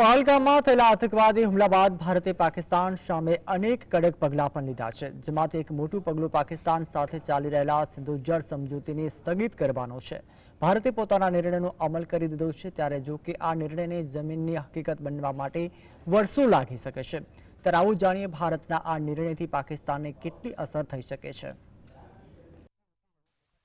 પહલગામમાં થયેલા આતંકવાદી હુમલા બાદ ભારતે પાકિસ્તાન સામે અનેક કડક પગલાં પણ લીધા છે, જેમાંથી એક મોટું પગલું પાકિસ્તાન સાથે ચાલી રહેલા સિંધુ જળ સમજૂતીને સ્થગિત કરવાનો છે. ભારતે પોતાના નિર્ણયનો અમલ કરી દીધો છે, ત્યારે જો કે આ નિર્ણયને જમીનની હકીકત બનવા માટે વર્ષો લાગી શકે છે. ત્યારે આવું જાણીએ ભારતના આ નિર્ણયથી પાકિસ્તાનને કેટલી અસર થઈ શકે છે.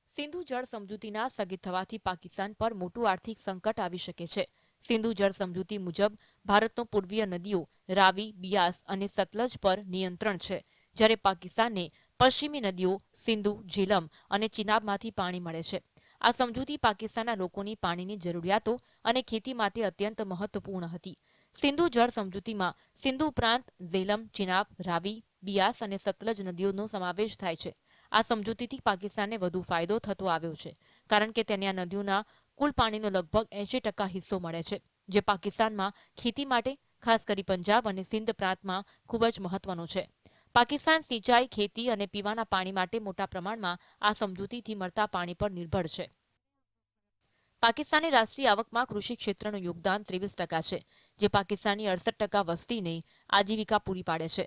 સિંધુ જળ સમજૂતીના સ્થગિત થવાથી પાકિસ્તાન પર મોટું આર્થિક સંકટ આવી શકે છે. સિંધુ જળ સમજૂતી મુજબ ભારતનો પૂર્વીય નદીઓ રાવી, બિયાસ અને સતલજ પર નિયંત્રણ છે. જ્યારે પાકિસ્તાનને પશ્ચિમી નદીઓ સિંધુ, ઝીલમ અને ચિનાબમાંથી પાણી મળે છે. આ સમજૂતી પાકિસ્તાનના લોકોની પાણીની જરૂરિયાતો અને ખેતી માટે અત્યંત મહત્વપૂર્ણ હતી. સિંધુ જળ સમજૂતીમાં સિંધુ ઉપરાંત ઝેલમ, ચિનાબ, રાવી, બિયાસ અને સતલજ નદીઓનો સમાવેશ થાય છે. આ સમજૂતીથી પાકિસ્તાનને વધુ ફાયદો થતો આવ્યો છે. કારણ કે તેને આ નદીઓના કુલ પાણીનો લગભગ એંશી ટકા હિસ્સો મળે છે, જે પાકિસ્તાનમાં ખેતી માટે, ખાસ કરી પંજાબ અને સિંધ પ્રાંતમાં ખૂબ જ મહત્વનો છે. પાકિસ્તાન સિંચાઈ, ખેતી અને પીવાના પાણી માટે મોટા પ્રમાણમાં આ સમજૂતીથી મળતા પાણી પર નિર્ભર છે. પાકિસ્તાની રાષ્ટ્રીય આવકમાં કૃષિ ક્ષેત્રનું યોગદાન ત્રેવીસ ટકા છે, જે પાકિસ્તાનની અડસઠ ટકા વસ્તીને આજીવિકા પૂરી પાડે છે.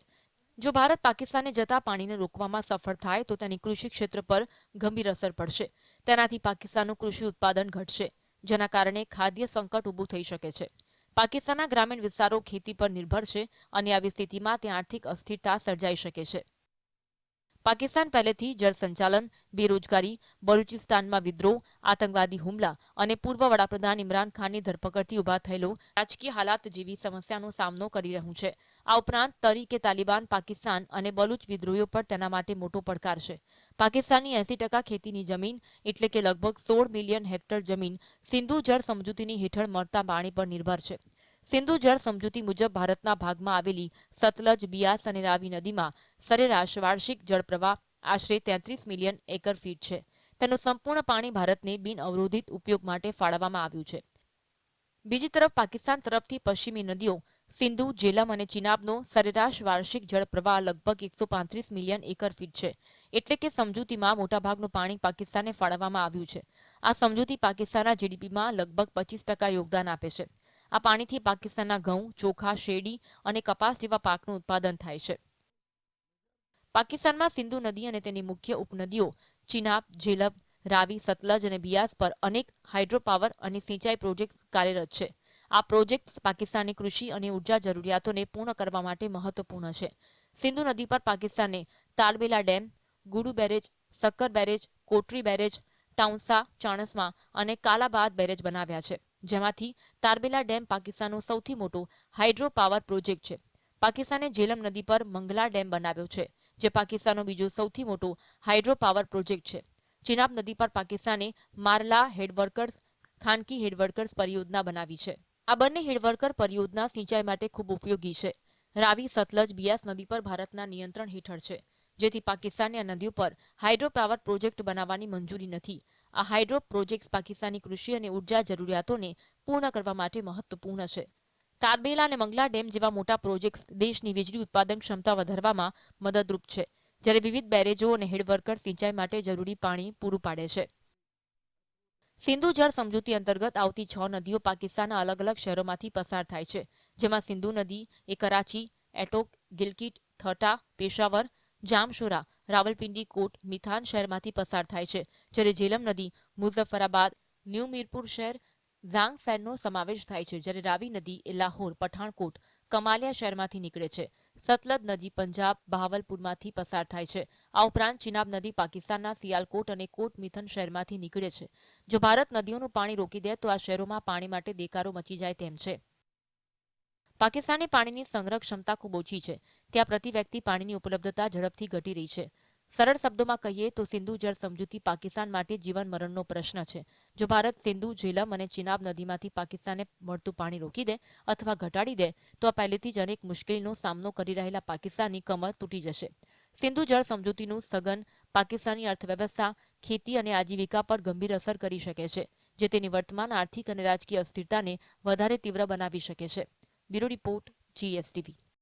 જો ભારત પાકિસ્તાને જતા પાણીને રોકવામાં સફળ થાય તો તેની કૃષિ ક્ષેત્ર પર ગંભીર અસર પડશે. તેનાથી પાકિસ્તાનનું કૃષિ ઉત્પાદન ઘટશે, જેના કારણે ખાદ્ય સંકટ ઊભું થઈ શકે છે. પાકિસ્તાનના ગ્રામીણ વિસ્તારો ખેતી પર નિર્ભર છે અને આવી સ્થિતિમાં ત્યાં આર્થિક અસ્થિરતા સર્જાઈ શકે છે. પાકિસ્તાન પહેલેથી જળ સંચાલન, બેરોજગારી, બલુચિસ્તાનમાં વિદ્રોહ, આતંકવાદી હુમલા અને પૂર્વ વડાપ્રધાન ઇમરાન ખાનની ધરપકડથી ઊભા થયેલો રાજકીય હાલાત જેવી સમસ્યાનો સામનો કરી રહ્યું છે. આ ઉપરાંત તરીકે તાલિબાન, પાકિસ્તાન અને બલુચ વિદ્રોહીઓ પર તેના માટે મોટો પડકાર છે. પાકિસ્તાનની એસી ટકા ખેતીની જમીન એટલે કે લગભગ સોળ મિલિયન હેક્ટર જમીન સિંધુ જળ સમજૂતીની હેઠળ મળતા પાણી પર નિર્ભર છે. સિંધુ જળ સમજૂતી મુજબ ભારતના ભાગમાં આવેલી સતલજ, બિયાસ અને રાવી નદીમાં સરેરાશ વાર્ષિક જળપ્રવાહ આશરે તેત્રીસ મિલિયન એકર ફીટ છે. તેનું સંપૂર્ણ પાણી ભારતને બિન અવરોધિત ઉપયોગ માટે ફાળવવામાં આવ્યું છે. બીજી તરફ, પાકિસ્તાન તરફથી પશ્ચિમી નદીઓ સિંધુ, જેલમ અને ચિનાબનો સરેરાશ વાર્ષિક જળપ્રવાહ લગભગ એકસો પાંત્રીસ મિલિયન એકર ફીટ છે. એટલે કે સમજૂતીમાં મોટાભાગનું પાણી પાકિસ્તાનને ફાળવવામાં આવ્યું છે. આ સમજૂતી પાકિસ્તાનના જીડીપીમાં લગભગ પચીસ ટકા યોગદાન આપે છે. આ પાણીથી પાકિસ્તાનના ઘઉં, ચોખા, શેરડી અને કપાસ જેવા પાકનું ઉત્પાદન થાય છે. પાકિસ્તાનમાં સિંધુ નદી અને તેની મુખ્ય ઉપનદીઓ ચિનાબ, જેલબ, રાવી, સતલજ અને બિયાસ પર અનેક હાઇડ્રોપાવર અને સિંચાઈ પ્રોજેક્ટ કાર્યરત છે. આ પ્રોજેક્ટ પાકિસ્તાનની કૃષિ અને ઊર્જા જરૂરિયાતોને પૂર્ણ કરવા માટે મહત્વપૂર્ણ છે. સિંધુ નદી પર પાકિસ્તાને Tarbela dam, Guddu barrage, Sukkur barrage, Kotri barrage, Taunsa, Chashma અને કાલાબાદ બેરેજ બનાવ્યા છે. જેમાંથી તારબેલા ડેમ પાકિસ્તાનનો સૌથી મોટો હાઇડ્રો પાવર પ્રોજેક્ટ છે. પાકિસ્તાને જેલમ નદી પર મંગલા ડેમ બનાવ્યો છે, જે પાકિસ્તાનનો બીજો સૌથી મોટો હાઇડ્રો પાવર પ્રોજેક્ટ છે. ચિનાબ નદી પર પાકિસ્તાને મારલા હેડવર્કર્સ, ખાનકી હેડવર્કર્સ પરિયોજના બનાવી છે. આ બંને હેડવર્કર પરિયોજના સિંચાઈ માટે ખૂબ ઉપયોગી છે. રાવી સતલજ બિયાસ નદી પર ભારતના નિયંત્રણ હેઠળ છે, જેથી પાકિસ્તાનની આ નદીઓ પર હાઇડ્રો પાવર પ્રોજેક્ટ બનાવવાની મંજૂરી નથી. આ હાઇડ્રો પ્રોજેક્ટ્સ પાકિસ્તાની કૃષિ અને ઊર્જા જરૂરિયાતોને પૂર્ણ કરવા માટે મહત્વપૂર્ણ છે. તારબેલા અને મંગલા ડેમ જેવા મોટા પ્રોજેક્ટ્સ દેશની વીજળી ઉત્પાદન ક્ષમતા વધારવામાં મદદરૂપ છે, જ્યારે વિવિધ બેરેજો અને હેડવર્કર સિંચાઈ માટે જરૂરી પાણી પૂરું પાડે છે. સિંધુ જળ સમજૂતી અંતર્ગત આવતી છ નદીઓ પાકિસ્તાનના અલગ અલગ શહેરોમાંથી પસાર થાય છે, જેમાં સિંધુ નદી, એ કરાચી, એટોક, ગિલકિટ, થટા, પેશાવર, જામશોરા રાવલપિંડી કોટ મિથાન શહેરમાંથી પસાર થાય છે, જ્યારે ઝેલમ નદી, મુઝફ્ફરાબાદ, ન્યૂ મીરપુર શહેર શહેરનો સમાવેશ થાય છે, જ્યારે રાવી નદી એ લાહોર, પઠાણકોટ, કમાલિયા શહેરમાંથી નીકળે છે. સતલજ નદી પંજાબ બહાવલપુરમાંથી પસાર થાય છે. આ ઉપરાંત ચિનાબ નદી પાકિસ્તાનના સિયાલકોટ અને કોટ મિથન શહેરમાંથી નીકળે છે. જો ભારત નદીઓનું પાણી રોકી દે, તો આ શહેરોમાં પાણી માટે દેકારો મચી જાય તેમ છે. પાકિસ્તાને પાણીની સંગ્રહ ક્ષમતા ખૂબ ઓછી છે. ત્યાં પ્રતિ વ્યક્તિ પાણીની ઉપલબ્ધતા ઝડપથી ઘટી રહી છે. સરળ શબ્દોમાં કહીએ તો સિંધુ જળ સમજૂતી પાકિસ્તાન માટે જીવન મરણનો પ્રશ્ન છે. જો ભારત સિંધુ, ઝેલમ અને ચિનાબ નદીમાંથી પાકિસ્તાનને મળતું પાણી રોકી દે અથવા ઘટાડી દે, તો આ પહેલેથી જ અનેક મુશ્કેલીનો સામનો કરી રહેલા પાકિસ્તાનની કમર તૂટી જશે. સિંધુ જળ સમજૂતીનું સઘન પાકિસ્તાની અર્થવ્યવસ્થા, ખેતી અને આજીવિકા પર ગંભીર અસર કરી શકે છે, જે તેની વર્તમાન આર્થિક અને રાજકીય અસ્થિરતાને વધારે તીવ્ર બનાવી શકે છે. Bureau report, GSTV.